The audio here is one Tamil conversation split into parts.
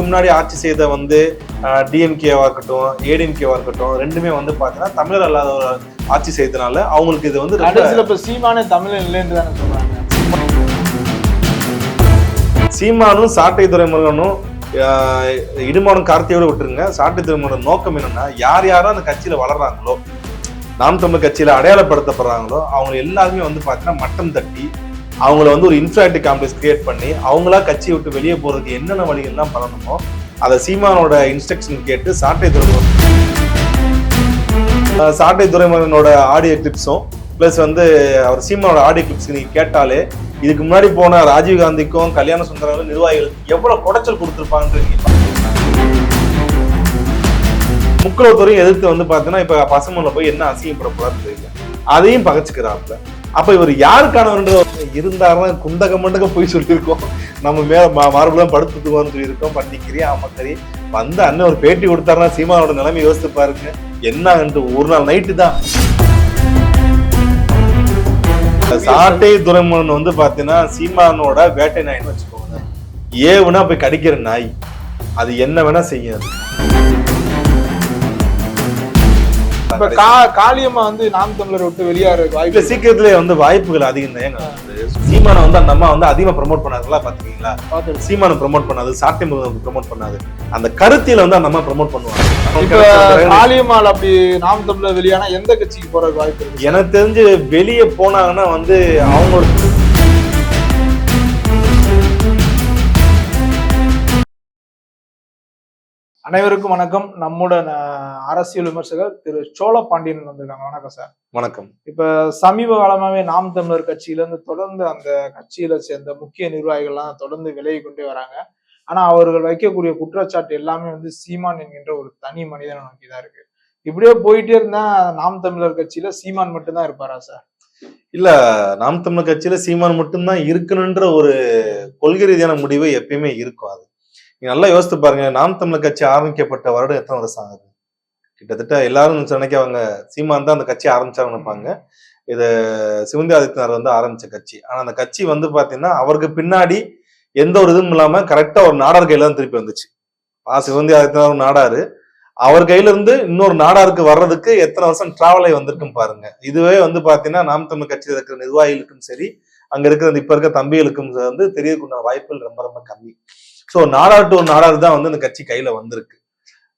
இதுக்கு முன்னாடி ஆட்சி செய்த வந்து டிஎம்கேவா இருக்கட்டும் ஏடிஎம்கேவா இருக்கட்டும் ரெண்டுமே வந்து பார்த்தீங்கன்னா தமிழர் அல்லாத ஒரு ஆட்சி செய்தனால அவங்களுக்கு இது வந்து கடைசியில இப்ப சீமானே தமிழ் இல்லைன்னு தானே சொல்றாங்க. சீமானும் சாட்டை துறைமுருகனும் இடுமானும் கார்த்தியோட விட்டுருங்க. சாட்டை துறைமுருகன் நோக்கம் என்னன்னா யார் யாரும் அந்த கட்சியில வளர்றாங்களோ நாம் தமிழ் கட்சியில அடையாளப்படுத்தப்படுறாங்களோ அவங்க எல்லாருமே வந்து பார்த்தீங்கன்னா மட்டம் தட்டி அவங்கள வந்து ஒரு இன்ஃபிராக்டிவ் காம்ப்ளெக்ஸ் கிரியேட் பண்ணி அவங்களா கட்சியை விட்டு வெளியே போறதுக்கு என்னென்ன வழிகள்லாம் பண்ணணுமோ அதை சீமானோட இன்ஸ்ட்ரக்ஷன் கேட்டு சாட்டை துறைமுகம் சாட்டை துறைமுகனோட ஆடியோ கிளிப்ஸும் ப்ளஸ் வந்து அவர் சீமானோட ஆடியோ கிளிப்ஸ் நீங்க கேட்டாலே இதுக்கு முன்னாடி போன ராஜீவ் காந்திக்கும் கல்யாண சுந்தரம் நிர்வாகிகளுக்கு எவ்வளவு குடைச்சல் கொடுத்துருப்பாங்கன்னு நீங்க எதிர்த்து வந்து பார்த்தீங்கன்னா இப்ப பசங்களை போய் என்ன அசிங்கப்படக்கூடாதுன்னு தெரியல. அதையும் பகச்சுக்கிறாப்ல அப்ப இவர் யாருக்கானவர்ன்ற இருந்தாலும் குந்தக மண்டக போய் சொல்லியிருக்கோம். நம்ம மேல மார்புலாம் படுத்துவோம்னு சொல்லியிருக்கோம். பண்டிக்கிரி சரி வந்து அண்ணன் ஒரு பேட்டி கொடுத்தாருன்னா சீமானோட நிலைமை யோசித்து பாருங்க. என்னன்ட்டு ஒரு நாள் நைட்டு தான். சாட்டை துறைமுகன் வந்து பாத்தீங்கன்னா சீமானோட வேட்டை நாயின்னு வச்சுக்கோங்க. ஏவுனா போய் கடிக்கிற நாய். அது என்ன வேணா செய்யாது இப்ப கா காளியம்மா வந்து நாம் தமிழர் விட்டு வெளியாற இல்ல வாய்ப்பு சீக்கிரத்திலே வந்து வாய்ப்புகள் அதிகம் தான். சீமானை வந்து அந்த அம்மா வந்து அதிகமா ப்ரோமோட் பண்ணாதுங்களா பாத்துக்கீங்களா பார்த்திருக்கேன். சீமானை ப்ரோமோட் பண்ணாது சாட்டை முருகன் ப்ரோமோட் பண்ணாது. அந்த கருத்தியில வந்து அந்த அம்மா ப்ரோமோட் பண்ணுவாங்க. இப்ப காளியம்மாள் அப்படி நாம் தமிழர் வெளியானா எந்த கட்சிக்கு போறதுக்கு வாய்ப்பு எனக்கு தெரிஞ்சு வெளியே போனாங்கன்னா வந்து அவங்களோட அனைவருக்கும் வணக்கம். நம்முடன் அரசியல் விமர்சகர் திரு சோழ பாண்டியன் வந்திருக்காங்க. வணக்கம் சார். வணக்கம். இப்ப சமீப காலமாவே நாம் தமிழர் கட்சியில இருந்து தொடர்ந்து அந்த கட்சியில சேர்ந்த முக்கிய நிர்வாகிகள்லாம் தொடர்ந்து விலகி கொண்டே வராங்க. ஆனா அவர்கள் வைக்கக்கூடிய குற்றச்சாட்டு எல்லாமே வந்து சீமான் என்கின்ற ஒரு தனி மனிதனை நோக்கி தான் இருக்கு. இப்படியே போயிட்டே இருந்தா நாம் தமிழர் கட்சியில சீமான் மட்டும்தான் இருப்பாரா சார்? இல்ல நாம் தமிழர் கட்சியில சீமான் மட்டும்தான் இருக்கணுன்ற ஒரு கொள்கை ரீதியான முடிவு எப்பயுமே இருக்கும் அது. நீங்க நல்லா யோசித்து பாருங்க. நாம் தமிழர் கட்சி ஆரம்பிக்கப்பட்ட வருடம் எத்தனை வருஷம் ஆகுது? கிட்டத்தட்ட எல்லாரும் நினைக்க அவங்க சீமான் தான் அந்த கட்சி ஆரம்பிச்சாங்க நினைப்பாங்க. இது சிவந்தி ஆதித்யநாத் வந்து ஆரம்பிச்ச கட்சி. ஆனா அந்த கட்சி வந்து பாத்தீங்கன்னா அவருக்கு பின்னாடி எந்த ஒரு இதுவும் இல்லாம கரெக்டா ஒரு நாடார் கையில தான் திருப்பி வந்துச்சு. ஆ சிவந்தி ஆதித்யநாத் நாடாரு. அவர் கையில இருந்து இன்னொரு நாடாருக்கு வர்றதுக்கு எத்தனை வருஷம் டிராவல் ஆகி வந்திருக்கும் பாருங்க. இதுவே வந்து பாத்தீங்கன்னா நாம் தமிழ் கட்சியில் இருக்கிற நிர்வாகிகளுக்கும் சரி அங்க இருக்கிற இப்ப இருக்க தம்பிகளுக்கும் வந்து தெரியக்கூடிய வாய்ப்புகள் ரொம்ப ரொம்ப கம்மி. சோ நாடார் டு நாடார் தான் வந்து இந்த கட்சி கையில வந்திருக்கு.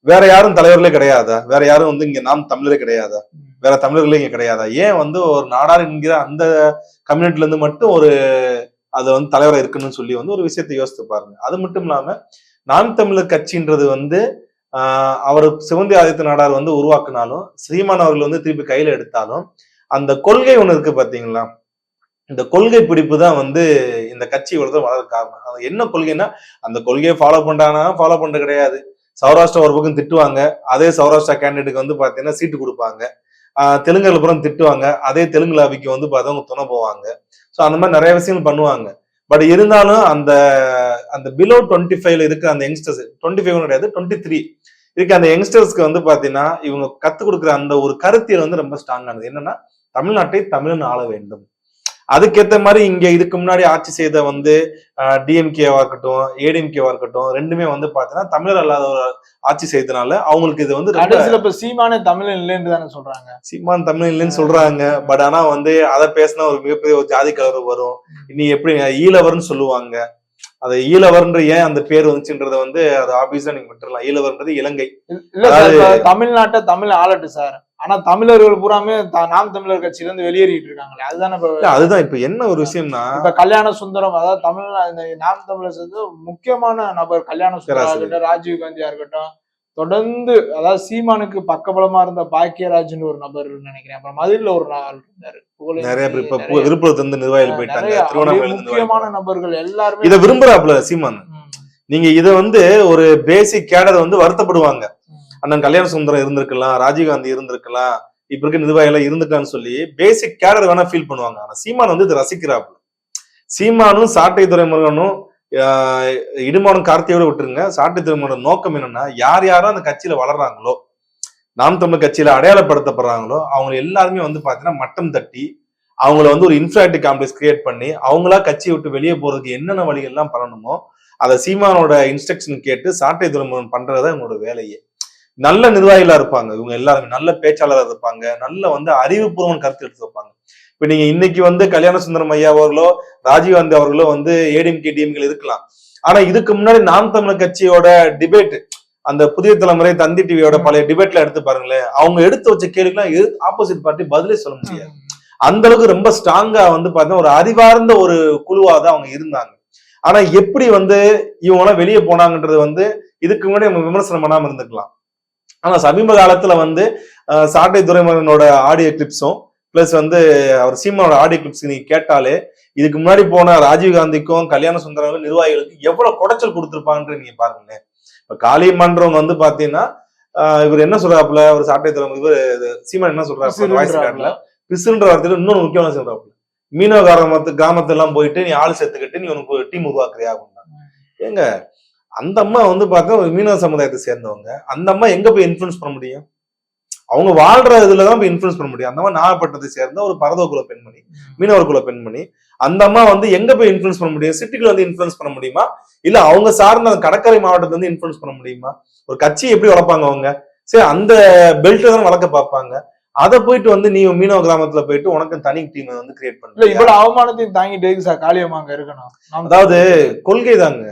வேற யாரும் தலைவர்களே கிடையாதா? வேற யாரும் வந்து இங்க நாம் தமிழரே கிடையாதா? வேற தமிழர்களே இங்க கிடையாதா? ஏன் வந்து ஒரு நாடார் என்கிற அந்த கம்யூனிட்டில இருந்து மட்டும் ஒரு அது வந்து தலைவரா இருக்குன்னு சொல்லி வந்து ஒரு விஷயத்தை யோசித்து பாருங்க. அது மட்டும் இல்லாம நாம் தமிழர் கட்சின்றது வந்து அவர் சிவந்தி ஆதித்த நாடார் வந்து உருவாக்குனாலும் ஸ்ரீமான் அவர்கள் வந்து திருப்பி கையில எடுத்தாலும் அந்த கொள்கை ஒண்ணு இருக்கு பாத்தீங்களா? இந்த கொள்கை பிடிப்பு தான் வந்து இந்த கட்சி இவ்வளவு வளர காரணம். அது என்ன கொள்கைன்னா அந்த கொள்கையை ஃபாலோ பண்றாங்கன்னா ஃபாலோ பண்ற கிடையாது. சௌராஷ்டிரா ஒரு பக்கம் திட்டுவாங்க அதே சௌராஷ்டிரா கேண்டிடேட்டுக்கு வந்து பாத்தீங்கன்னா சீட்டு கொடுப்பாங்க. தெலுங்குல புறம் திட்டுவாங்க அதே தெலுங்கு லாபிக்கு வந்து பார்த்தவங்க துணை போவாங்க. ஸோ அந்த மாதிரி நிறைய விஷயங்கள் பண்ணுவாங்க. பட் இருந்தாலும் அந்த அந்த பிலோ டுவெண்ட்டி ஃபைவ்ல இருக்க அந்த யங்ஸ்டர்ஸ் டுவெண்ட்டி ஃபைவ் கிடையாது டுவெண்ட்டி த்ரீ இருக்க அந்த யங்ஸ்டர்ஸ்க்கு வந்து பாத்தீங்கன்னா இவங்க கத்துக் கொடுக்குற அந்த ஒரு கருத்தியல் வந்து ரொம்ப ஸ்ட்ராங்கானது என்னன்னா தமிழ்நாட்டை தமிழன் ஆள வேண்டும். அதுக்கேத்த மாதிரி இங்க இதுக்கு முன்னாடி ஆட்சி செய்த வந்து டிஎம்கேவா இருக்கட்டும் ஏடிஎம்கேவா இருக்கட்டும் ரெண்டுமே வந்து பாத்தீங்கன்னா தமிழர் அல்லாத ஒரு ஆட்சி செய்தனால அவங்களுக்கு இது வந்து கடைசியில இப்ப சீமானே தமிழ் இல்லைன்னு தானே சொல்றாங்க. சீமான் தமிழ் இல்லைன்னு சொல்றாங்க. பட் ஆனா வந்து அதை பேசினா ஒரு மிகப்பெரிய ஒரு ஜாதி கலர் வரும். இனி எப்படி ஈழவர்னு சொல்லுவாங்க. அது ஈழவர்ன்ற ஏன் அந்த பேர் வந்துச்சுன்றத வந்து அது ஆபீஸா நீங்க விட்டுறலாம். ஈழவர்ன்றது இலங்கை. தமிழ்நாட்டை தமிழ் ஆளட்டு சார். ஆனா தமிழர்கள் பூராமே நாம் தமிழர் கட்சியில இருந்து வெளியேறிட்டு இருக்காங்களே. அதுதானே இப்ப அதுதான் இப்ப என்ன ஒரு விஷயம்னா இப்ப கல்யாண சுந்தரம் அதாவது தமிழ் நாம் தமிழர் முக்கியமான நபர் கல்யாண சுந்தரம். இருக்கட்டும் ராஜீவ் காந்தியா இருக்கட்டும் தொடர்ந்து அதாவது சீமானுக்கு பக்கபலமா இருந்த பாக்கியராஜ்னு ஒரு நபர் நினைக்கிறேன். அப்புறம் மதுரையில ஒரு நாள் இருந்தாரு. நிறைய பேர் இப்ப விழுப்புரத்துல இருந்து நிர்வாகிகள் போயிட்டாங்க முக்கியமான நபர்கள் எல்லாருமே இதை விரும்புறாப்ல சீமான். நீங்க இத வந்து ஒரு பேசிக் கேடர் வந்து வருத்தப்படுவாங்க. அண்ணன் கல்யாண சுந்தரம் இருந்திருக்கலாம் ராஜீவ்காந்தி இருந்திருக்கலாம் இப்ப இருக்க நிர்வாகிகள் இருந்திருக்கான்னு சொல்லி பேசிக் கேடர் வேணா ஃபீல் பண்ணுவாங்க. ஆனா சீமான் வந்து இது ரசிக்கிறாப்புல. சீமானும் சாட்டை துறைமுருகனும் ஆஹ் இடுமானும் கார்த்தியோட விட்டுருங்க. சாட்டை துறைமுருகன் நோக்கம் என்னன்னா யார் யாரும் அந்த கட்சியில வளர்றாங்களோ நாம் தமிழ் கட்சியில அடையாளப்படுத்தப்படுறாங்களோ அவங்க எல்லாருமே வந்து பாத்தீங்கன்னா மட்டம் தட்டி அவங்கள வந்து ஒரு இன்ஃபிராக்டிவ் காம்ப்ளெக்ஸ் கிரியேட் பண்ணி அவங்களா கட்சியை விட்டு வெளியே போறதுக்கு என்னென்ன வழிகள்லாம் பண்ணணுமோ அதை சீமானோட இன்ஸ்ட்ரக்ஷன் கேட்டு சாட்டை துறைமுகம் பண்றதுதான் இவங்களோட வேலையே. நல்ல நிர்வாகிகளா இருப்பாங்க. இவங்க எல்லாருமே நல்ல பேச்சாளராக இருப்பாங்க. நல்ல வந்து அறிவுபூர்வமான கருத்து எடுத்து வைப்பாங்க. இப்ப நீங்க இன்னைக்கு வந்து கல்யாண சுந்தரம் ஐயா அவர்களோ ராஜீவ்காந்தி அவர்களோ வந்து ஏடிஎம்கே டிஎம்கள் இருக்கலாம். ஆனா இதுக்கு முன்னாடி நாம் தமிழர் கட்சியோட டிபேட் அந்த புதிய தலைமுறை தந்தி டிவியோட பழைய டிபேட்ல எடுத்து பாருங்களேன். அவங்க எடுத்து வச்ச கேள்விக்கெல்லாம் ஆப்போசிட் பார்ட்டி பதிலே சொல்ல முடியாது. அந்த அளவுக்கு ரொம்ப ஸ்ட்ராங்கா வந்து பார்த்தீங்கன்னா ஒரு அறிவார்ந்த ஒரு குழுவா தான் அவங்க இருந்தாங்க. ஆனா எப்படி வந்து இவங்க எல்லாம் வெளியே போனாங்கன்றது வந்து இதுக்கு முன்னாடி நம்ம விமர்சனம் பண்ணாம இருந்துக்கலாம் ஆனா சமீப காலத்துல வந்து சாட்டை துரைமுருகனோட ஆடியோ கிளிப்ஸும் பிளஸ் வந்து அவர் சீமானோட ஆடியோ கிளிப்ஸ் நீங்க கேட்டாலே இதுக்கு முன்னாடி போன ராஜீவ்காந்திக்கும் கல்யாண சுந்தரம் நிர்வாகிகளுக்கு எவ்வளவு குடைச்சல் கொடுத்திருப்பாங்கன்னு நீங்க பாருங்களேன். இப்ப காளிமன்றம் வந்து பாத்தீங்கன்னா இவர் என்ன சொல்றாப்புல? ஒரு சாட்டை துறை இவர் சீமான் என்ன சொல்றாரு? வாய்ஸ் கார்டுல பிசுன்ற வார்த்தையில இன்னொன்னு முக்கியமான சொல்றாப்புல. மீனவ கிராமத்து கிராமத்து எல்லாம் போயிட்டு நீ ஆள் சேர்த்துக்கிட்டு நீ உனக்கு ஒரு டீம் உருவாக்குறியா அப்படின்னா. ஏங்க அந்த அம்மா வந்து பார்த்தா ஒரு மீனவ சமுதாயத்தை சேர்ந்தவங்க. அந்த அம்மா எங்க போய் இன்ஃபுளுன்ஸ் பண்ண முடியும்? அவங்க வாழ்ற இதுல தான் போய் இன்ஃபுளுன்ஸ் பண்ண முடியும். அந்த அம்மா நாகப்பட்டினத்தை சேர்ந்த ஒரு பரதவ குல பெண்மணி மீனவர் குல பெண்மணி. அந்த அம்மா வந்து எங்க போய் இன்ஃபுளுன்ஸ் பண்ண முடியும்? சிட்டிக்குள்ள வந்து இன்ஃபுளுன்ஸ் பண்ண முடியுமா? இல்ல அவங்க சார்ந்த அந்த கடற்கரை மாவட்டத்துல வந்து இன்ஃபுளுன்ஸ் பண்ண முடியுமா? ஒரு கட்சி எப்படி வளர்ப்பாங்க அவங்க? சரி அந்த பெல்ட் தான் வளர்க்க பார்ப்பாங்க. அதை போயிட்டு வந்து நீ மீனவ கிராமத்துல போயிட்டு உனக்கு தனி டீம் வந்து கிரியேட் இல்ல பண்ண இவ்வளவு அவமானத்தையும் தாங்கிட்டு சார் காளியம்மா அங்க இருக்கணும்? அதாவது கொள்கை தாங்க.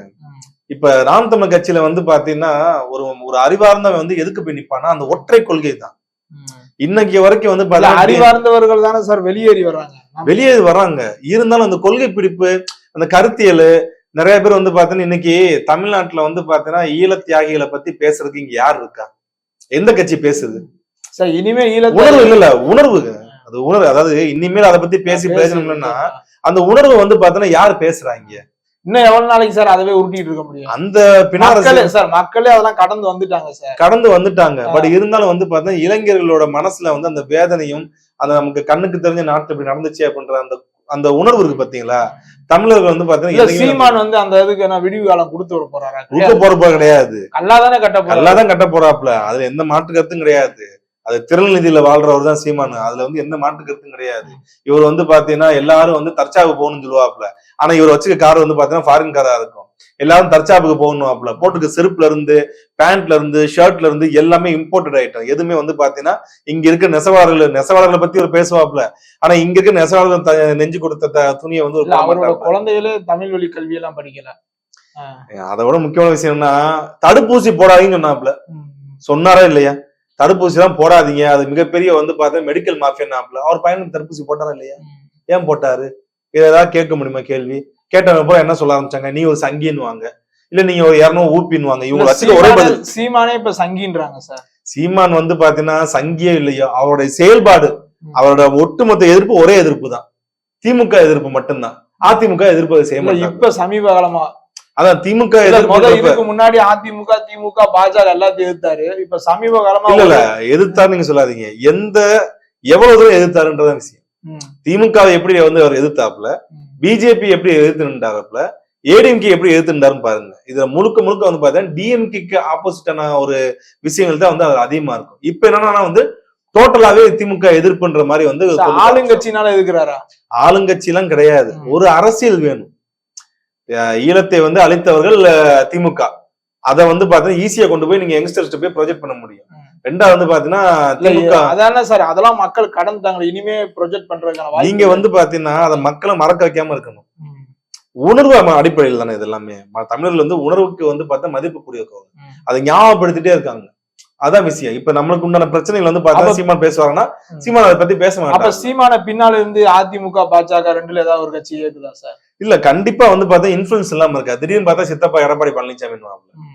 இப்ப நாம் தமிழ் கட்சியில வந்து பாத்தீங்கன்னா ஒரு ஒரு அறிவார்ந்தவன் வந்து எதுக்கு போய் நிப்பானா அந்த ஒற்றை கொள்கை தான். இன்னைக்கு வரைக்கும் வந்து அறிவார்ந்தவர்கள் தானே சார் வெளியேறி வர்றாங்க. நாம் வெளியே வராங்க இருந்தாலும் அந்த கொள்கை பிடிப்பு அந்த கருத்தியல் நிறைய பேர் வந்து பாத்தீங்கன்னா இன்னைக்கு தமிழ்நாட்டுல வந்து பாத்தீங்கன்னா ஈழ தியாகிகளை பத்தி பேசுறதுக்கு இங்க யார் இருக்கா? எந்த கட்சி பேசுது? சார் இனிமே ஈழத்தை உணர்வு இல்ல இல்ல உணர்வுங்க அது உணர்வு. அதாவது இனிமேல் அதை பத்தி பேசி இல்லைன்னா அந்த உணர்வு வந்து பாத்தீங்கன்னா யார் பேசுறாங்க இன்னும் எவ்வளவு நாளைக்கு சார் அதவே உருட்டிட்டு இருக்க முடியும்? அந்த மக்களே சார் மக்களே அதெல்லாம் கடந்து வந்துட்டாங்க சார். கடந்து வந்துட்டாங்க. பட் இருந்தாலும் வந்து பார்த்தா இளைஞர்களோட மனசுல வந்து அந்த வேதனையும் அந்த நமக்கு கண்ணுக்கு தெரிஞ்ச நாட்டு இப்படி நடந்துச்சு அப்படின்ற அந்த அந்த உணர்வு இருக்கு பாத்தீங்களா தமிழர்கள் வந்து பாத்தீங்கன்னா சீமான் வந்து அந்த இதுக்கு என்ன விடிவு காலம் கொடுத்து விட போறாரா? உருக்க போறப்ப கிடையாது. கல்லாதானே கட்ட போறாரு? நல்லாதான் கட்ட போறாப்ல அதுல எந்த மாற்று கருத்தும் கிடையாது. அது திருநெல்வேலியில வாழ்றவர் தான் சீமானு. அதுல வந்து எந்த மாற்று கருத்தும் கிடையாது. இவர் வந்து பாத்தீங்கன்னா எல்லாரும் வந்து தற்சாவுக்கு போகணும்னு சொல்லுவாப்ல ஆனா இவர் வச்சுக்க கார் வந்து பாத்தீங்கன்னா ஃபாரின் காரா இருக்கும். எல்லாரும் தற்சாப்புக்கு போகணும்ல போட்டுக்க செருப்புல இருந்து பேண்ட்ல இருந்து ஷர்ட்ல இருந்து எல்லாமே இம்போர்ட்டட் ஐட்டம் எதுவுமே வந்து பாத்தீங்கன்னா இங்க இருக்க நெசவாளர்கள் நெசவாளர்களை பத்தி ஒரு பேசுவாப்ல ஆனா இங்க இருக்க நெசவாளர்கள் நெஞ்சு கொடுத்த துணியை வந்து அவரோட. குழந்தைகளே தமிழ் வழி கல்வி எல்லாம் படிக்கல. ஆ. அதை விட முக்கியமான விஷயம் என்ன தடுப்பூசி போடாதீங்கன்னு சொன்னாப்ல. சொன்னாரா இல்லையா? தடுப்பூசி எல்லாம் போடாதீங்க. அது மிகப்பெரிய வந்து பார்த்தா மெடிக்கல் மாஃபியாப்ல அவர் பையனுக்கு தடுப்பூசி போட்டாரா இல்லையா. ஏன் போட்டாரு? இதை ஏதாவது கேட்க முடியுமா கேள்வி? கேட்டவங்க அப்புறம் என்ன சொல்ல ஆரம்பிச்சாங்க? நீ ஒரு சங்கின்னுவாங்க. இல்ல நீங்க ஒரு இரநூறு ஊப்பின்னுவாங்க. இவங்க வச்சுக்க ஒரே சீமானே- பதில். சீமானே இப்ப சங்கின்றாங்க சார். சீமான் வந்து பாத்தீங்கன்னா சங்கியே இல்லையோ? அவருடைய செயல்பாடு. அவரோட ஒட்டுமொத்த எதிர்ப்பு ஒரே எதிர்ப்பு தான். திமுக எதிர்ப்பு மட்டும்தான். அதிமுக எதிர்ப்பு செய்ய இப்ப சமீப காலமா அதான் திமுக இதுக்கு முன்னாடி அதிமுக திமுக பாஜக எல்லாத்தையும் எதிர்த்தாரு. இப்ப சமீப காலமா இல்ல எதிர்த்தாரு நீங்க சொல்லாதீங்க. எந்த எவ்வளவு தூரம் எதிர்த்தாருன்றதான் விஷயம். ம், திமுகவை எப்படி வந்து அவர் எதிர்த்தாப்புல. பிஜேபி எப்படி எதிர்த்து நின்றாருப்ல ஏடிஎம்கே எப்படி எதிர்த்து நின்றாருன்னு பாருங்க. இதுல முழுக்க முழுக்க வந்து பார்த்தீங்கன்னா டிஎம்கேக்கு ஆப்போசிட்டான ஒரு விஷயங்கள் தான் வந்து அது அதிகமா இருக்கும். இப்ப என்னன்னா வந்து டோட்டலாவே திமுக எதிர்ப்புன்ற மாதிரி வந்து ஆளுங்கட்சினால எதிர்க்கிறாரா? ஆளுங்கட்சி எல்லாம் கிடையாது. ஒரு அரசியல் வேணும். ஈழத்தை வந்து அழித்தவர்கள் திமுக. அதை வந்து பாத்தீங்கன்னா ஈஸியா கொண்டு போய் நீங்க யங்ஸ்டர்ஸ் போய் ப்ரொஜெக்ட் பண்ண முடியும். ரெண்டாவது வந்து பாத்தீங்கன்னா அதானே சார் அதெல்லாம் மக்கள் கடந்துட்டாங்க இனிமே ப்ரொஜெக்ட் பண்றதுக்கான நீங்க வந்து பாத்தீங்கன்னா அதை மக்களை மறக்க வைக்காம இருக்கணும். உணர்வு அடிப்படையில் தானே இது எல்லாமே. தமிழர்கள் வந்து உணர்வுக்கு வந்து பார்த்தா மதிப்பு கூடியவங்க ம். அதை ஞாபகப்படுத்திட்டே இருக்காங்க. அதான் விஷயம். இப்ப நம்மளுக்கு உண்டான பிரச்சனைகள் வந்து பார்த்தா சீமான் பேசுவாங்கன்னா. சீமான் அதை பத்தி பேச அப்ப மாட்டாங்க சீமான பின்னால இருந்து அதிமுக பாஜக ரெண்டுல ஏதாவது ஒரு கட்சி ஏக்குதா சார்? இல்ல கண்டிப்பா வந்து பார்த்தா இன்ஃபுளுன்ஸ் இல்லாம இருக்கா திடீர்னு பார்த்தா சித்தப்பா எடப்பாடி பழனிசாமி ம்,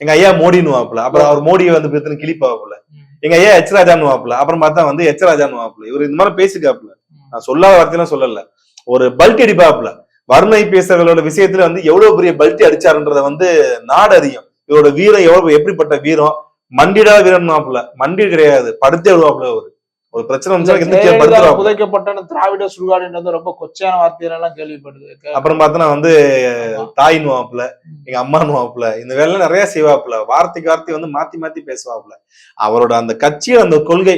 எங்க ஐயா மோடின்னு வாப்புல. அப்புறம் அவர் மோடியை வந்து பிரித்து கிளிப்பாப்புல எங்க ஐயா எச் ராஜான்னு வாப்புல. அப்புறம் பார்த்தா வந்து எச் ராஜான்னு வாப்புல. இவர் இந்த மாதிரி பேசிக்காப்புல. நான் சொல்லாத வார்த்தையெல்லாம் சொல்லல. ஒரு பல்ட்டி அடிப்பாப்புல. வர்ணை பேசுறவங்களோட விஷயத்துல வந்து எவ்வளவு பெரிய பல்ட்டி அடிச்சாருன்றத வந்து நாடு அறியும். இவரோட வீரம் எவ்வளவு எப்படிப்பட்ட வீரம்? மண்டிடா வீரன் மாப்புல மண்டி கிடையாது. படுத்தே விடுவாப்புல அவரு. ஒரு பிரச்சனை வந்து புதைக்கப்பட்ட திராவிட சுடுகாடுன்றது ரொம்ப கொச்சையான வார்த்தைகள் எல்லாம் கேள்விப்படுது அப்புறம் பார்த்தா வந்து ஆமா. தாயின்னு வாப்புல. எங்க அம்மான்னு வாப்புல இந்த வேலை நிறைய செய்வாப்புல. வார்த்தைக்கு வார்த்தை வந்து மாத்தி மாத்தி பேசுவாப்புல. அவரோட அந்த கட்சியோட அந்த கொள்கை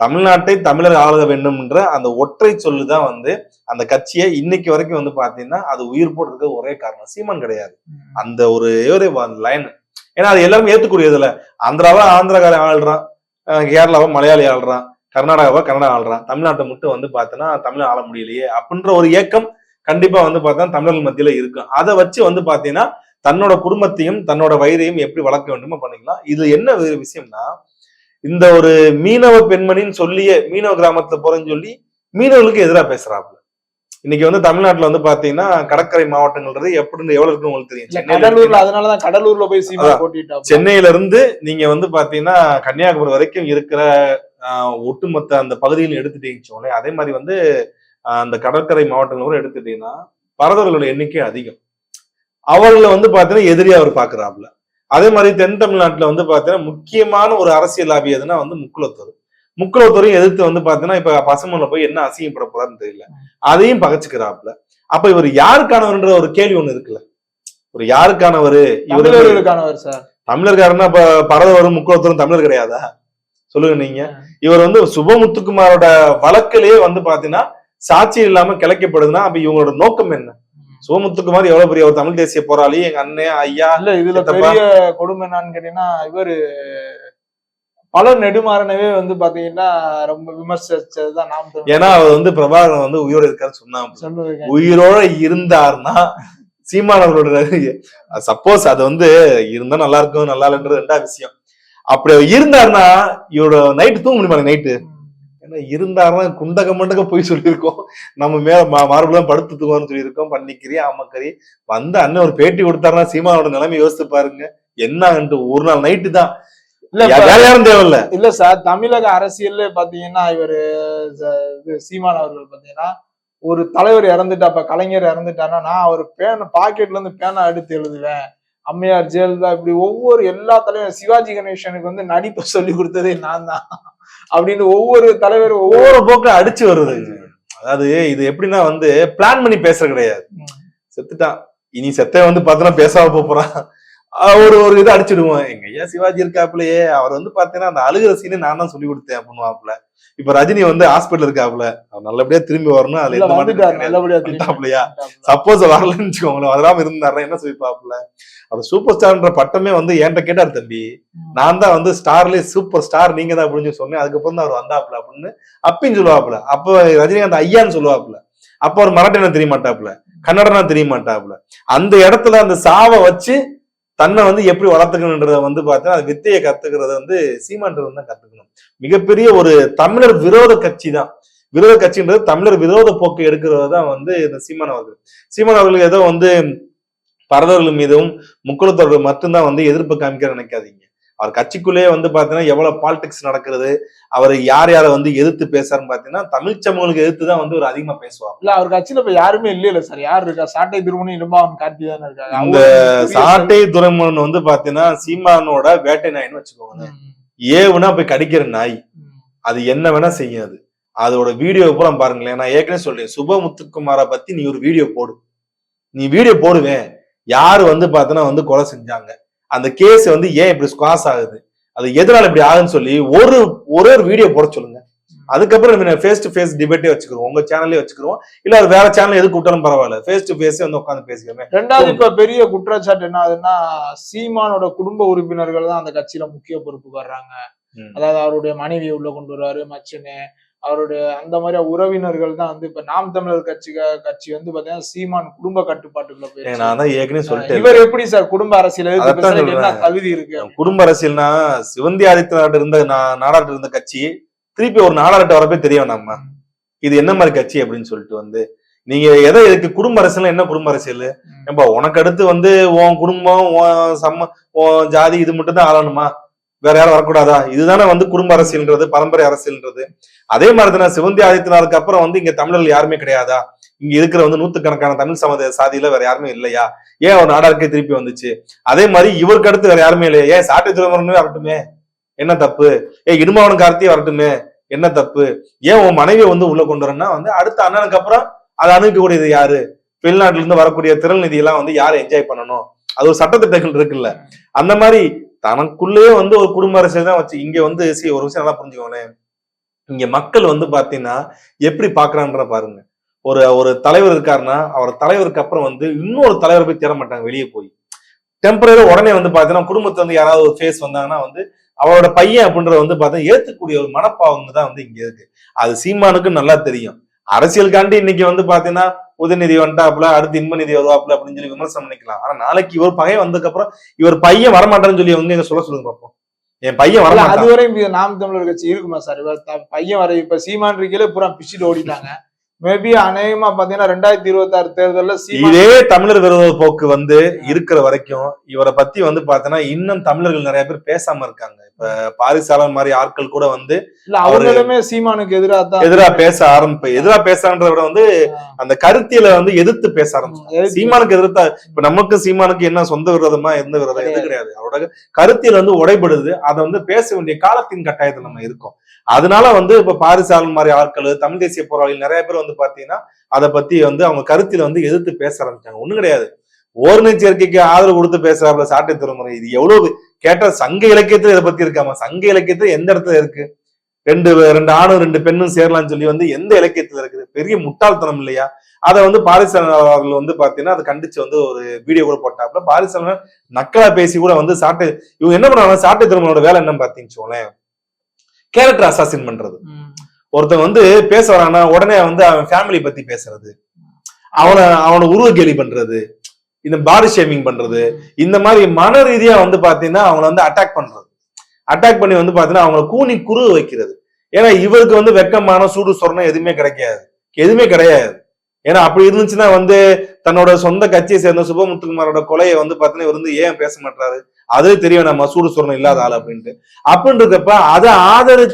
தமிழ்நாட்டை தமிழர் ஆள வேண்டும் என்ற அந்த ஒற்றை சொல்லு தான் வந்து அந்த கட்சியை இன்னைக்கு வரைக்கும் வந்து பாத்தீங்கன்னா அது உயிர் போடுறதுக்கு ஒரே காரணம். சீமான் கிடையாது. அந்த ஒரு லைன் ஏன்னா அது எல்லாரும் ஏத்துக்கூடியதுல ஆந்திராவா ஆந்திராக்காரன் ஆள்றான். கேரளாவா மலையாளி ஆள்றான். கர்நாடகாவா கன்னடா ஆள்றான் தமிழ்நாட்டை மட்டும் வந்து பார்த்தோன்னா தமிழ் ஆள முடியலையே அப்படின்ற ஒரு ஏக்கம் கண்டிப்பா வந்து பார்த்தா தமிழர்கள் மத்தியில இருக்கும் அதை வச்சு வந்து பாத்தீங்கன்னா தன்னோட குடும்பத்தையும் தன்னோட வயிறையும் எப்படி வளர்க்க வேண்டுமோ பண்ணிக்கலாம். இது என்ன விஷயம்னா இந்த ஒரு மீனவ பெண்மணின்னு சொல்லியே மீனவ கிராமத்துல போறேன்னு சொல்லி மீனவர்களுக்கு எதிராக பேசுறாப்புல. இன்னைக்கு வந்து தமிழ்நாட்டுல வந்து பாத்தீங்கன்னா கடற்கரை மாவட்டங்கள்ன்றது எப்படின்னு எவ்வளவு இருக்குன்னு உங்களுக்கு தெரியும்? கடலூர்ல அதனாலதான் கடலூர்ல போய் சீமா சென்னையில இருந்து நீங்க வந்து பாத்தீங்கன்னா கன்னியாகுமரி வரைக்கும் இருக்கிற ஒட்டுமொத்த அந்த பகுதியில் எடுத்துட்டீங்கன்னு அதே மாதிரி வந்து அந்த கடற்கரை மாவட்டங்கள் கூட எடுத்துட்டீங்கன்னா பரதவர்களோட எண்ணிக்கை அதிகம். அவர்களை வந்து பாத்தீங்கன்னா எதிரியா அவர் பாக்குறாப்புல. அதே மாதிரி தென் தமிழ்நாட்டுல வந்து பாத்தீங்கன்னா முக்கியமான ஒரு அரசியல் லாபி எதுனா வந்து முக்குளத்தூர். முக்குளத்தூரையும் எதிர்த்து வந்து பாத்தீங்கன்னா இப்ப பசுமன்ல போய் என்ன அசிங்கப்பட போறாருன்னு தெரியல. அதையும் பகச்சுக்கிறாப்புல. அப்ப இவர் யாருக்கானவர்ன்ற ஒரு கேள்வி ஒண்ணு இருக்குல்ல. ஒரு யாருக்கானவர்? இவர் தமிழர்களுக்கானவர் சார். தமிழர்காரன்னா இப்ப பரதவரும் முக்குளத்தூரும் தமிழர் கிடையாதா? சொல்லுங்க நீங்க. இவர் வந்து சுபமுத்துக்குமாரோட வழக்கிலேயே வந்து பாத்தீங்கன்னா சாட்சி இல்லாம கிளைக்கப்படுதுன்னா அப்ப இவங்களோட நோக்கம் என்ன? சுபமுத்துக்குமார் எவ்வளவு பெரிய ஒரு தமிழ் தேசிய போராளி எங்க அண்ணன் ஐயா இல்ல இதுல. பெரிய கொடுமை என்னன்னு கேட்டீங்கன்னா இவரு பல நெடுமாறனவே வந்து பாத்தீங்கன்னா ரொம்ப விமர்சிச்சதுதான் நாம் ஏன்னா அவர் வந்து பிரபாகரன் வந்து உயிரோட இருக்காருன்னு சொன்னாங்க உயிரோட இருந்தாருன்னா சீமானவரோட சப்போஸ் அது வந்து இருந்தா நல்லா இருக்கும் நல்லா இல்லைன்றது ரெண்டா விஷயம். அப்படி இருந்தாருன்னா இவரோட நைட்டு தூங்க முடியுமா நைட்டு ஏன்னா இருந்தாருன்னா குண்டக மண்டக போய் சொல்லியிருக்கோம். நம்ம மேல மா- மார்புலாம் படுத்து தூங்குவான்னு சொல்லியிருக்கோம். பண்ணிக்கிறி ஆமக்கறி வந்து அண்ணன் ஒரு பேட்டி கொடுத்தாருன்னா சீமானோட நிலைமை யோசித்து பாருங்க. என்னன்ட்டு ஒரு நாள் நைட்டு தான். இல்ல இல்ல சார் தமிழக அரசியல்ல பாத்தீங்கன்னா இவரு சீமான் அவர்கள் பாத்தீங்கன்னா ஒரு தலைவர் இறந்துட்டா அப்ப கலைஞர் இறந்துட்டாருன்னா நான் அவர் பேன பாக்கெட்ல இருந்து பேனா எடுத்து எழுதுவேன். அம்மையார் ஜெயலலிதா இப்படி ஒவ்வொரு எல்லா தலைவரும் சிவாஜி கணேசனுக்கு வந்து நடிப்பு சொல்லி கொடுத்ததே நான் தான். அப்படின்னு ஒவ்வொரு தலைவரும் ஒவ்வொரு போக்கு அடிச்சு வருது. அதாவது இது எப்படின்னா வந்து பிளான் பண்ணி பேசுறது கிடையாது. செத்துட்டான். இனி செத்த வந்து பார்த்தோன்னா பேசாம போறான். ஒரு ஒரு இது அடிச்சிடுவோம். எங்க ஐயா சிவாஜி இருக்காப்புலயே. அவர் வந்து பாத்தீங்கன்னா அந்த அழுகிற சீனு நான் தான் சொல்லி கொடுத்தேன் பண்ணுவாப்புல. இப்ப ரஜினி வந்து ஹாஸ்பிட்டல் இருக்காப்புல. அவர் நல்லபடியா திரும்பி வரணும். அதுல எந்த? வந்துட்டாப்ல. சப்போஸ் வரலன்னு வச்சுக்கோங்களேன். வராம இருந்தாருன்னா என்ன சொல்லிப்பாப்புல? அவர் சூப்பர் ஸ்டார்ன்ற பட்டமே வந்து என்கிட்ட கேட்டாரு தம்பி. நான் தான் வந்து ஸ்டார்லயே சூப்பர் ஸ்டார் நீங்க தான் அப்படின்னு சொல்லி சொன்னேன். அதுக்கப்புறம் தான் அவர் வந்தாப்புல அப்படின்னு அப்பயும் சொல்லுவாப்புல. அப்ப ரஜினிகாந்த் ஐயான்னு சொல்லுவாப்புல. அப்ப அவர் மராட்டியனா தெரிய மாட்டாப்புல. கன்னடனா தெரிய மாட்டாப்புல. அந்த இடத்துல அந்த சாவை வச்சு தன்னை வந்து எப்படி வளர்த்துக்கணுன்றத வந்து பார்த்தீங்கன்னா அது வித்தையை கத்துக்கிறத வந்து சீமான்றது தான் கத்துக்கணும். மிகப்பெரிய ஒரு தமிழர் விரோத கட்சி தான் விரோத கட்சின்றது தமிழர் விரோத போக்கு எடுக்கிறது தான் வந்து இந்த சீமான் அவர்கள். சீமான் அவர்களுக்கு ஏதோ வந்து பரதவர்கள் மீதும் முக்குளத்தவர்கள் மட்டும்தான் வந்து எதிர்ப்பு காமிக்க நினைக்காதீங்க. அவர் கட்சிக்குள்ளேயே வந்து பாத்தீங்கன்னா எவ்வளவு பாலிடிக்ஸ் நடக்கிறது அவர் யார் யாரை வந்து எதிர்த்து பேசுறாருன்னு பாத்தீங்கன்னா தமிழ் சமூகங்களுக்கு எதிர்த்து தான் வந்து ஒரு அதிகமா பேசுவார். இல்ல அவர் கட்சியில இப்ப யாருமே இல்ல சார் யார் இருக்கா? சாட்டை திருமணி இடும்பாவன் கார்த்தி தானே இருக்காங்க. இந்த சாட்டை துறைமுகன் வந்து பாத்தீங்கன்னா சீமானோட வேட்டை நாயின்னு வச்சுக்கோங்க. ஏவுனா போய் கடிக்கிற நாய். அது என்ன வேணா செய்யும் அது. அதோட வீடியோ பூரா பாருங்களேன். நான் ஏற்கனவே சொல்றேன். சுபமுத்துக்குமாரை பத்தி நீ ஒரு வீடியோ போடு. நீ வீடியோ போடுவேன். யாரு வந்து பார்த்தனா வந்து கொலை செஞ்சாங்க. அந்த கேஸ் வந்து ஏன் இப்படி ஸ்குவாஸ் ஆகுது? அது எதனால இப்படி ஆகுதுன்னு சொல்லி ஒரு ஒரே ஒரு வீடியோ போட சொல்லுங்க. அதுக்கப்புறம் ஃபேஸ் டு ஃபேஸ் டிபேட்டே வச்சுக்கிறோம். உங்க சேனல்லே வச்சுக்கிறோம். இல்ல அது வேற சேனல் எது கூப்பிட்டாலும் பரவாயில்ல. ஃபேஸ் டு ஃபேஸ் வந்து உட்காந்து பேசிக்கிறோமே. ரெண்டாவது இப்ப பெரிய குற்றச்சாட்டு என்ன ஆகுதுன்னா சீமானோட குடும்ப உறுப்பினர்கள் தான் அந்த கட்சியில முக்கிய பொறுப்புக்கு வர்றாங்க. அதாவது அவருடைய மனைவியை உள்ள கொண்டு வருவாரு மச்சனு. அவருடைய அந்த மாதிரி உறவினர்கள் தான் வந்து இப்ப நாம் தமிழர் கட்சி கட்சி வந்து பாத்தீங்கன்னா சீமான் குடும்ப கட்டுப்பாட்டுக்குள்ள போயிடுச்சு. நான் தான் ஏற்கனவே சொல்லிட்டேன். இவர் எப்படி சார் குடும்ப அரசியல். தகுதி இருக்கு? குடும்ப அரசியல்னா சிவந்தி ஆதித்யநாத் இருந்த நாடாட்டு இருந்த கட்சி திருப்பி ஒரு நாடாட்டு வரப்பே தெரியும் நம்ம இது என்ன மாதிரி கட்சி அப்படின்னு சொல்லிட்டு வந்து நீங்க எதை இதுக்கு குடும்ப அரசியல் என்ன குடும்ப அரசியல்? ம். ஏம்பா உனக்கு அடுத்து வந்து உன் குடும்பம் உன் சம்ம உன் ஜாதி இது மட்டும் தான் ஆளணுமா? வேற யாரும் வரக்கூடாதா? இதுதானே வந்து குடும்ப அரசியல்ன்றது பரம்பரை அரசியல்ன்றது. அதே மாதிரி தானே சிவந்தி ஆதித்யநாத்துக்கு அப்புறம் வந்து இங்க தமிழர்கள் யாருமே கிடையாதா? இங்க இருக்கிற வந்து நூத்துக்கணக்கான தமிழ் சமத சாதியில வேற யாருமே இல்லையா? ஏன் ஒரு நாடாருக்கே திருப்பி வந்துச்சு? அதே மாதிரி இவருக்கு அடுத்து வேற யாருமே இல்லையா? ஏன் சாட்டை திருமணமே வரட்டுமே? என்ன தப்பு? ஏ இடுமாவனம் கார்த்தியே வரட்டுமே? என்ன தப்பு? ஏன் உன் மனைவியை வந்து உள்ள கொண்டு வரேன்னா வந்து அடுத்த அண்ணனுக்கு அப்புறம் அதை அணுகக்கூடியது யாரு? வெளிநாட்டுல இருந்து வரக்கூடிய திறன் நிதி எல்லாம் வந்து யாரு என்ஜாய் பண்ணணும்? அது ஒரு சட்டத்திட்டங்கள் இருக்குல்ல. அந்த மாதிரி தனக்குள்ளேயே வந்து ஒரு குடும்ப அரசியல் தான் வச்சு இங்க வந்து சரி ஒரு விஷயம் நல்லா புரிஞ்சுக்கோங்களேன். இங்க மக்கள் வந்து பாத்தீங்கன்னா எப்படி பாக்குறான்ற பாருங்க. ஒரு ஒரு தலைவர் இருக்காருன்னா அவர் தலைவருக்கு அப்புறம் வந்து இன்னொரு தலைவர் போய் தேட மாட்டாங்க வெளியே போய். டெம்பரரி உடனே வந்து பாத்தீங்கன்னா குடும்பத்துல வந்து யாராவது ஒரு ஃபேஸ் வந்தாங்கன்னா வந்து அவரோட பையன் அப்படின்றத வந்து பார்த்தா ஏத்துக்கூடிய ஒரு மனப்பாவங்க தான் வந்து இங்க இருக்கு. அது சீமானுக்கு நல்லா தெரியும். அரசியலுக்காண்டி இன்னைக்கு வந்து பாத்தீங்கன்னா உதயநிதி வந்துட்டாப்புல அடுத்து இன்பநிதி வருவாப்புல அப்படின்னு சொல்லி விமர்சனம் பண்ணிக்கலாம். ஆனா நாளைக்கு இவர் பையன் வந்ததுக்கு அப்புறம் இவர் பையன் வரமாட்டான்னு சொல்லி வந்து எங்க சொல்ல சொல்லுங்க பார்ப்போம் என் பையன் வரமாட்டான். அதுவரை நாம் தமிழர் கட்சி இருக்குமா சார்? பையன் வர இப்ப சீமான் இருக்கையில பூரா பிச்சுட்டு ஓடிட்டாங்க. மேபி அநேகமா பாத்தீங்கன்னா ரெண்டாயிரத்தி இருபத்தி ஆறு தேர்தல்ல இதே தமிழர் விரோத போக்கு வந்து இருக்கிற வரைக்கும் இவரை பத்தி வந்து பாத்தீங்கன்னா இன்னும் தமிழர்கள் நிறைய பேர் பேசாம இருக்காங்க. இப்ப பாரிசாலன் மாதிரி ஆட்கள் கூட வந்து இல்ல அவங்களுமே சீமானுக்கு எதிராக தான் எதிரா பேச ஆரம்பிப்ப எதிரா பேசான்றத விட வந்து அந்த கருத்தியல வந்து எதிர்த்து பேச ஆரம்பிச்சு எதிர்த்து- சீமானுக்கு எதிர்த்தா இப்ப நமக்கு சீமானுக்கு என்ன சொந்த விரோதமா எந்த விரோதம் எது கிடையாது. அவரோட கருத்தியல் வந்து உடைபடுது. அதை வந்து பேச வேண்டிய காலத்தின் கட்டாயத்துல நம்ம இருக்கோம். அதனால வந்து இப்ப பாரிசாலன் மாதிரி ஆட்கள் தமிழ் தேசிய போராளிகள் நிறைய பேர் வந்து பாத்தீங்கன்னா அதை பத்தி வந்து அவங்க கருத்தில வந்து எதிர்த்து பேச ஆரம்பிச்சாங்க. ஒண்ணும் கிடையாது. ஓர்ணை சேர்க்கைக்கு ஆதரவு கொடுத்து பேசுறாப்புல சாட்டை திருமுறை. இது எவ்வளவு கேட்ட சங்க இலக்கியத்துல இதை பத்தி இருக்காமா? சங்க இலக்கியத்துல எந்த இடத்துல இருக்கு? ரெண்டு ரெண்டு ஆணும் ரெண்டு பெண்ணும் சேரலாம்னு சொல்லி வந்து எந்த இலக்கியத்துல இருக்குது? பெரிய முட்டாள்தனம் இல்லையா? அதை வந்து பாரிசாலன் அவர்கள் வந்து பாத்தீங்கன்னா அதை கண்டிச்சு வந்து ஒரு வீடியோ கூட போட்டாப்புல. பாரிசாலன் நக்கலா பேசி கூட வந்து சாட்டை இவங்க என்ன பண்ணுவாங்க சாட்டை திருமணோட வேலை என்னன்னு பாத்தீங்கன்னு கேரக்டர் அசாசின் பண்றது. ஒருத்தன் வந்து பேச வரானா உடனே வந்து அவன் ஃபேமிலி பத்தி பேசுறது. அவனை அவனை உருவ கேலி பண்றது. இந்த பாடி ஷேமிங் பண்றது. இந்த மாதிரி மன ரீதியா வந்து பாத்தீங்கன்னா அவங்களை வந்து அட்டாக் பண்றது. அட்டாக் பண்ணி வந்து பாத்தீங்கன்னா அவங்கள கூனி குறு வைக்கிறது. ஏன்னா இவருக்கு வந்து வெக்கமான சூடு சொரணம் எதுவுமே கிடைக்காது. எதுவுமே கிடையாது. ஏன்னா அப்படி இருந்துச்சுன்னா வந்து தன்னோட சொந்த கட்சியை சேர்ந்த சுபமுத்துக்குமாரோட கொலையை வந்து பாத்தீங்கன்னா இவர் வந்து ஏன் பேச மாட்டாரு அதுவே தெரியும் நம்ம சூடு சொரணம் இல்லாத ஆள் அப்படின்ட்டு. அப்படின்னு இருக்கப்ப அதை ஆதரி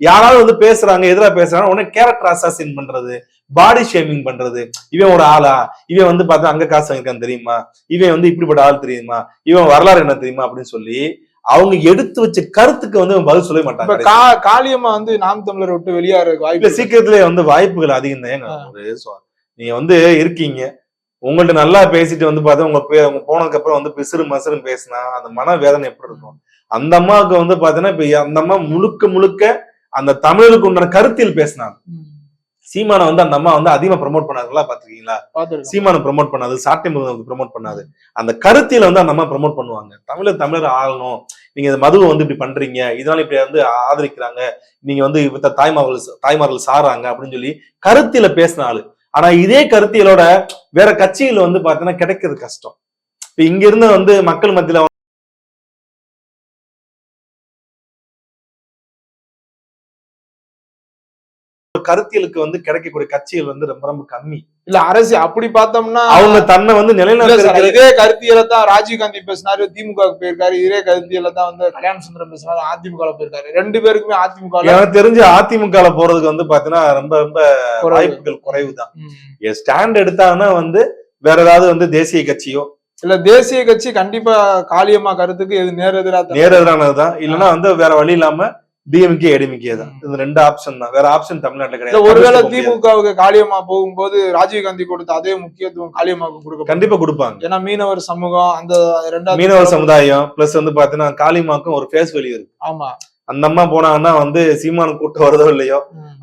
யாராவது வந்து பேசுறாங்க எதிரா பேசுறாங்க உடனே கேரக்டர் அசாசின் பண்றது பாடி ஷேமிங் பண்றது. இவன் ஒரு ஆளா? இவன் வந்து பார்த்தா அங்க காசு வாங்கிருக்கான்னு தெரியுமா? இவன் வந்து இப்படிப்பட்ட ஆள் தெரியுமா? இவன் வரலாறு என்ன தெரியுமா? அப்படின்னு சொல்லி அவங்க எடுத்து வச்ச கருத்துக்கு வந்து பதில் சொல்ல மாட்டாங்க. காளியம்மா வந்து நாம் தமிழரை விட்டு வெளியாறதுக்கு இல்ல வாய்ப்பு சீக்கிரத்திலே வந்து வாய்ப்புகள் அதிகம் தான். நீங்க வந்து இருக்கீங்க. உங்கள்ட்ட நல்லா பேசிட்டு வந்து பார்த்தா உங்க உங்க போனதுக்கு அப்புறம் வந்து பிசுறு மசுறுன்னு பேசினா அந்த மன வேதனை எப்படி இருக்கும்? அந்த அம்மாவுக்கு வந்து பாத்தீங்கன்னா இப்ப அந்த அம்மா முழுக்க முழுக்க அந்த தமிழுக்கு உண்டான கருத்தில் பேசினாங்க. சீமானை வந்து அந்த அம்மா வந்து அதிகமா ப்ரமோட் பண்ணாதுங்களா பாத்துருக்கீங்களா. சீமானை ப்ரமோட் பண்ணாது சாட்டை ப்ரமோட் பண்ணாது. அந்த கருத்தியில வந்து அந்த அம்மா ப்ரமோட் பண்ணுவாங்க. தமிழர் தமிழர் ஆளணும் நீங்க இந்த மதுவை வந்து இப்படி பண்றீங்க. இதனால இப்படி வந்து ஆதரிக்கிறாங்க. நீங்க வந்து தாய்மார்கள் தாய்மார்கள் சாறாங்க அப்படின்னு சொல்லி கருத்தில பேசின ஆளு. ஆனா இதே கருத்தியலோட வேற கட்சியில வந்து பாத்தீங்கன்னா கிடைக்கிறது கஷ்டம். இப்ப இங்க இருந்து வந்து மக்கள் மத்தியில கருத்தியலுக்கு வந்து கிடைக்கக்கூடிய கட்சிகள் வந்து ரொம்ப ரொம்ப கம்மி. இல்ல அரசு அப்படி பார்த்தோம்னா அவங்க தன்னை வந்து நிலைநிறுத்த இதே கருத்தியல தான் ராஜீவ் காந்தி பேசினாரு திமுக க்கு போயிருக்காரு இதே கருத்தியல தான் வந்து கல்யாண சுந்தரம் பேசினாரு அதிமுக போயிருக்காரு. ரெண்டு பேருக்குமே அதிமுக எனக்கு தெரிஞ்சு அதிமுக போறதுக்கு வந்து பாத்தீங்கன்னா ரொம்ப ரொம்ப. வாய்ப்புகள் குறைவு தான். ஸ்டாண்ட் எடுத்தாங்கன்னா வந்து வேற ஏதாவது வந்து தேசிய கட்சியோ இல்ல தேசிய கட்சி கண்டிப்பா காளியம்மா கருத்துக்கு எது நேர் எதிரா தான் நேர் எதிரானதுதான். இல்லைன்னா வந்து வேற வழி இல்லாம டிஎம்கே ஏடிஎம்கே தான். இந்த ரெண்டு ஆப்ஷன் தான். வேற ஆப்ஷன் தமிழ்நாட்டுல கிடையாது. ஒருவேளை. திமுகவுக்கு காளியம்மா போகும்போது ராஜீவ் காந்தி கொடுத்த அதே முக்கியத்துவம் காளியம்மாவுக்கு கொடுக்க கண்டிப்பா கொடுப்பாங்க. ஏன்னா மீனவர் சமூகம் அந்த ரெண்டாவது மீனவர் சமுதாயம் பிளஸ் வந்து பாத்தீங்கன்னா காளிமாக்கும் ஒரு ஃபேஸ் வெளி இருக்கு. ஆமா. அந்த அம்மா போனாங்கன்னா வந்து சீமான் கூட்டம் வருதோ இல்லையோ.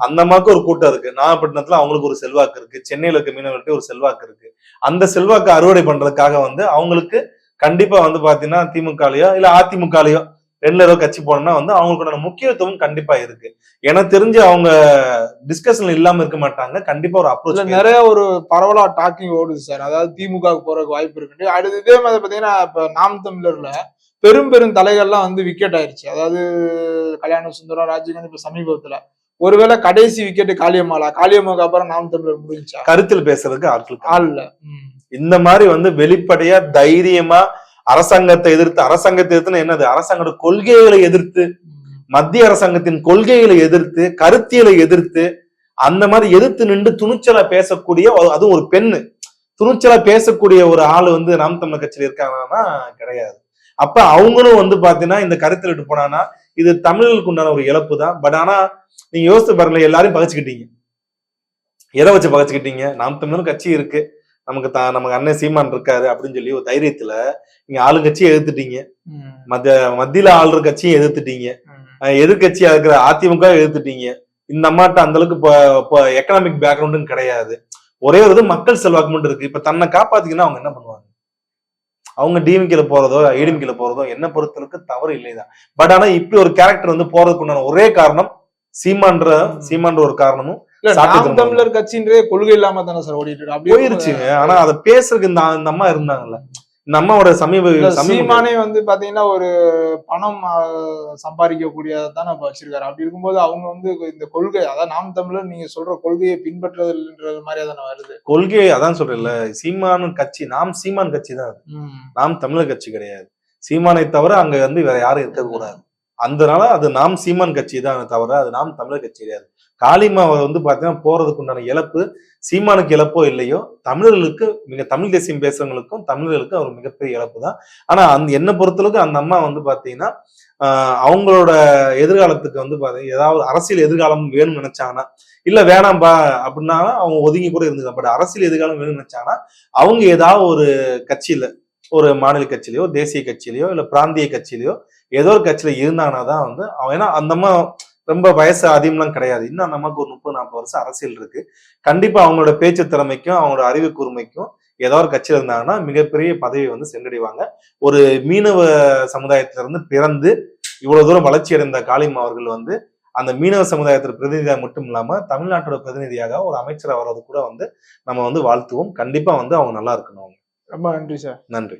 அந்த அம்மாவுக்கு ஒரு கூட்டம் இருக்கு. நாகப்பட்டினத்துல அவங்களுக்கு ஒரு செல்வாக்கு இருக்கு. சென்னையில இருக்க மீனவர்கள்ட்ட ஒரு செல்வாக்கு இருக்கு. அந்த செல்வாக்கு அறுவடை பண்றதுக்காக வந்து அவங்களுக்கு கண்டிப்பா வந்து பாத்தீங்கன்னா திமுகலயோ இல்ல அதிமுகலயோ ரெண்டுல ஏதோ கட்சி போனோம்னா வந்து அவங்களுக்கான முக்கியத்துவம் கண்டிப்பா இருக்கு. எனக்கு தெரிஞ்சு அவங்க டிஸ்கஷன்ல இல்லாம இருக்க மாட்டாங்க. கண்டிப்பா ஒரு அப்ரோச் நிறைய ஒரு பரவலா டாக்கிங் ஓடுது சார் அதாவது திமுக க்கு போறதுக்கு வாய்ப்பு இருக்கு. அடுத்து இதே மாதிரி பாத்தீங்கன்னா இப்ப நாம் தமிழர்ல பெரும் பெரும் தலைகள்லாம் வந்து விக்கெட் ஆயிருச்சு. அதாவது கல்யாண சுந்தரம் ராஜீவ்காந்தி இப்ப சமீபத்துல. ஒருவேளை கடைசி விக்கெட் காளியம்மாளா? காளியம்மாக்கு அப்புறம் நாம் தமிழர் முடிஞ்சா கருத்தில் பேசுறதுக்கு ஆட்கள். ஆள். இந்த மாதிரி வந்து வெளிப்படையா தைரியமா அரசாங்கத்தை எதிர்த்து அரசாங்கத்தை எதிர்த்து என்னது? அரசாங்கோட கொள்கைகளை எதிர்த்து மத்திய அரசாங்கத்தின் கொள்கைகளை எதிர்த்து கருத்தியலை எதிர்த்து அந்த மாதிரி எதிர்த்து நின்று துணிச்சலா பேசக்கூடிய அதுவும் ஒரு பெண்ணு. துணிச்சலா பேசக்கூடிய ஒரு ஆள் வந்து நாம் தமிழர் கட்சியில் இருக்காங்கன்னா கிடையாது. அப்ப அவங்களும் வந்து பாத்தீங்கன்னா இந்த கருத்தில் எடுத்து போனான்னா இது தமிழர்களுக்கு உண்டான ஒரு இழப்பு தான். பட் ஆனா நீங்க யோசித்து பாருங்களேன் எல்லாரையும் பகச்சுக்கிட்டீங்க. எதை வச்சு பகச்சுக்கிட்டீங்க? நாம் தமிழர் கட்சி இருக்கு. நமக்கு தான் நமக்கு அண்ணன் சீமான் இருக்காரு அப்படின்னு சொல்லி ஒரு தைரியத்துல நீங்க ஆளுங்கட்சியை எதிர்த்துட்டீங்க. மத்திய மத்தியில ஆளுற கட்சியும் எதிர்த்துட்டீங்க எதிர்க்கட்சியா இருக்கிற அதிமுக எதிர்த்துட்டீங்க. இந்த அம்மாட்ட அந்த அளவுக்கு இப்போ எக்கனாமிக் பேக்ரவுண்டும் கிடையாது. ஒரே ஒரு இது மக்கள் செல்வாக்கு மட்டும் இருக்கு. இப்ப தன்னை காப்பாத்திக்கன்னா அவங்க என்ன பண்ணுவாங்க? அவங்க டிஎம்கேல போறதோ ஐடிஎம்கேல போறதோ என்ன பொறுத்தளவுக்கு தவறு இல்லைதான். பட் ஆனா இப்படி ஒரு கேரக்டர் வந்து போறதுக்கு உண்டான ஒரே காரணம் சீமான்ற சீமான்ற ஒரு காரணமும் நாம் தமிழர் கட்சின்றதே கொள்கை இல்லாம தானே சார் ஓடிட்டு அப்படி போயிருச்சுங்க ஆனா அதை பேசுறதுக்கு இந்த இந்த அம்மா இருந்தாங்கல்ல. இந்த அம்மாவோட சமீப சீமானே வந்து பாத்தீங்கன்னா ஒரு பணம் சம்பாதிக்கக்கூடியதான் வச்சிருக்காரு. அப்படி இருக்கும்போது அவங்க வந்து இந்த கொள்கை அதாவது நாம் தமிழர் நீங்க சொல்ற கொள்கையை பின்பற்றுறதுன்றது மாதிரியா தானே வருது. கொள்கை அதான் சொல்றேன்ல சீமான் கட்சி நாம் சீமான் கட்சி தான் அது. நாம் தமிழர் கட்சி கிடையாது. சீமானை தவிர அங்க வந்து வேற யாரும் இருக்க கூடாது அதனால அது நாம் சீமான் கட்சி தான் தவிர அது நாம் தமிழர் கட்சி கிடையாது. காளிமாவை வந்து பார்த்தீங்கன்னா போறதுக்கு உண்டான இழப்பு சீமானுக்கு இழப்போ இல்லையோ தமிழர்களுக்கு மிக தமிழ் தேசியம் பேசுறவங்களுக்கும் தமிழர்களுக்கும் ஒரு மிகப்பெரிய இழப்பு தான் ஆனா அந்த என்ன பொறுத்தளவுக்கு அந்த அம்மா வந்து பாத்தீங்கன்னா அவங்களோட எதிர்காலத்துக்கு வந்து பாத்தீங்கன்னா ஏதாவது அரசியல் எதிர்காலம் வேணும்னு நினைச்சாங்கன்னா இல்ல வேணாம்பா அப்படின்னா அவங்க ஒதுங்கி கூட இருந்துக்கலாம். பட் அரசியல் எதிர்காலம் வேணும்னு நினைச்சாங்கன்னா அவங்க ஏதாவது ஒரு கட்சியில ஒரு மாநில கட்சியிலயோ தேசிய கட்சியிலயோ இல்ல பிராந்திய கட்சியிலயோ ஏதோ ஒரு கட்சியில இருந்தாங்கன்னா தான் வந்து அவன் ஏன்னா அந்த அம்மா ரொம்ப வயசு அதிகம்லாம் கிடையாது. இன்னும் அந்த அம்மாக்கு ஒரு முப்பது நாற்பது வருஷம் அரசியல் இருக்கு. கண்டிப்பா அவங்களோட பேச்சு திறமைக்கும் அவங்களோட அறிவு கூர்மைக்கும் ஏதோ ஒரு கட்சியில இருந்தாங்கன்னா மிகப்பெரிய பதவியை வந்து சென்றடைவாங்க. ஒரு மீனவ சமுதாயத்தில இருந்து பிறந்து இவ்வளவு தூரம் வளர்ச்சி அடைந்த காளிம் அவர்கள் வந்து அந்த மீனவ சமுதாயத்தில் பிரதிநிதியாக மட்டும் இல்லாம தமிழ்நாட்டோட பிரதிநிதியாக ஒரு அமைச்சராக வர்றது கூட வந்து நம்ம வந்து வாழ்த்துவோம். கண்டிப்பா வந்து அவங்க நல்லா இருக்கணும். ரொம்ப நன்றி சார். நன்றி.